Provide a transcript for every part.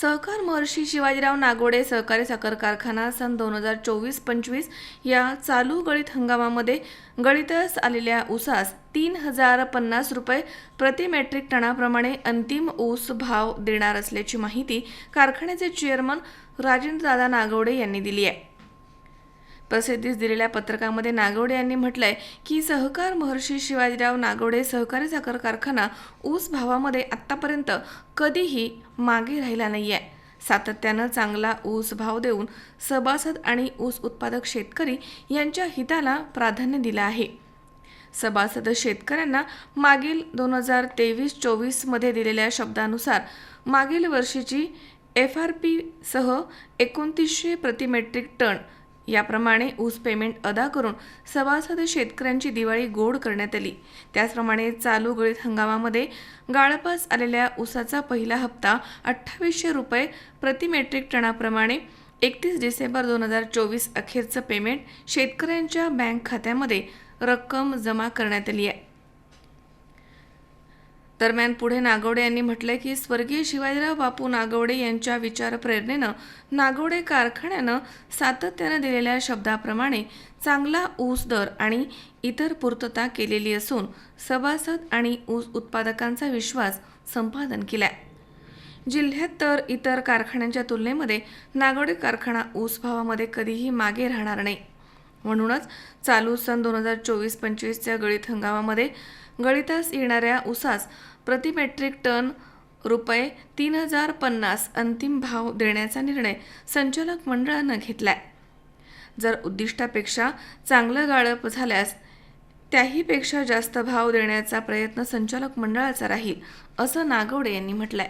सहकार महर्षी शिवाजीराव नागोडे सहकारी साखर कारखाना सन दोन हजार चोवीस पंचवीस या चालू गळीत हंगामामध्ये गळीतच आलेल्या ऊसास तीन हजार पन्नास रुपये प्रति मेट्रिक टनाप्रमाणे अंतिम ऊस भाव देणार असल्याची माहिती कारखान्याचे चेअरमन राजेंद्रदादा नागवडे यांनी दिली आहे. प्रसिद्धीस दिलेल्या पत्रकामध्ये नागवडे यांनी म्हटलंय की सहकार महर्षी शिवाजीराव नागवडे सहकारी साखर कारखाना ऊस भावामध्ये आत्तापर्यंत कधीही मागे राहिला नाही आहे सातत्यानं चांगला ऊस भाव देऊन सभासद आणि ऊस उत्पादक शेतकरी यांच्या हिताला प्राधान्य दिलं आहे. सभासद शेतकऱ्यांना मागील दोन हजार तेवीस चोवीसमध्ये दिलेल्या शब्दानुसार मागील वर्षीची एफ आर पीसह एकोणतीसशे प्रति मेट्रिक टन याप्रमाणे ऊस पेमेंट अदा करून सभासद शेतकऱ्यांची दिवाळी गोड करण्यात आली. त्याचप्रमाणे चालू गळीत हंगामामध्ये गाळपास आलेल्या ऊसाचा पहिला हप्ता अठ्ठावीसशे रुपये प्रति मेट्रिक टनाप्रमाणे एकतीस डिसेंबर दोन हजार चोवीस अखेरचं पेमेंट शेतकऱ्यांच्या बँक खात्यामध्ये रक्कम जमा करण्यात आली आहे. दरम्यान पुढे नागवडे यांनी म्हटलंय की स्वर्गीय शिवाजीराव बापू नागवडे यांच्या विचार प्रेरणेनं नागवडे कारखान्यानं सातत्यानं दिलेल्या शब्दाप्रमाणे चांगला ऊस दर आणि इतर पूर्तता केलेली असून सभासद आणि ऊस उत्पादकांचा विश्वास संपादन केलाय. जिल्ह्यात तर इतर कारखान्यांच्या तुलनेमध्ये नागवडे कारखाना ऊस भावामध्ये कधीही मागे राहणार नाही. म्हणूनच चालू सन दोन हजार चोवीस पंचवीसच्या गळीत हंगामामध्ये गळीतास येणाऱ्या ऊसास प्रति मेट्रिक टन रुपये तीन हजार पन्नास अंतिम भाव देण्याचा निर्णय संचालक मंडळानं घेतलाय. जर उद्दिष्टापेक्षा चांगलं गाळप झाल्यास त्याहीपेक्षा जास्त भाव देण्याचा प्रयत्न संचालक मंडळाचा राहील असं नागवडे यांनी म्हटलंय.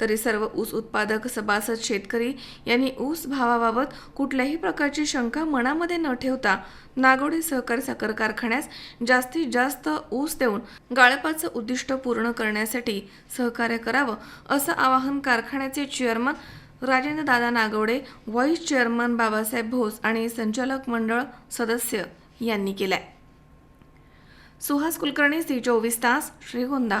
तरी सर्व ऊस उत्पादक सभासद शेतकरी यांनी ऊस भावाबाबत कुठल्याही प्रकारची शंका मनामध्ये न ठेवता नागोडे सहकारी साखर कारखान्यास जास्तीत जास्त ऊस देऊन गाळपाचं उद्दिष्ट पूर्ण करण्यासाठी सहकार्य करावं असं आवाहन कारखान्याचे chairman Rajendra Dada Nagawade vice chairman Babasaheb Bhos आणि संचालक मंडळ सदस्य यांनी केलंय. सुहास कुलकर्णी सी चोवीस तास Shrigonda.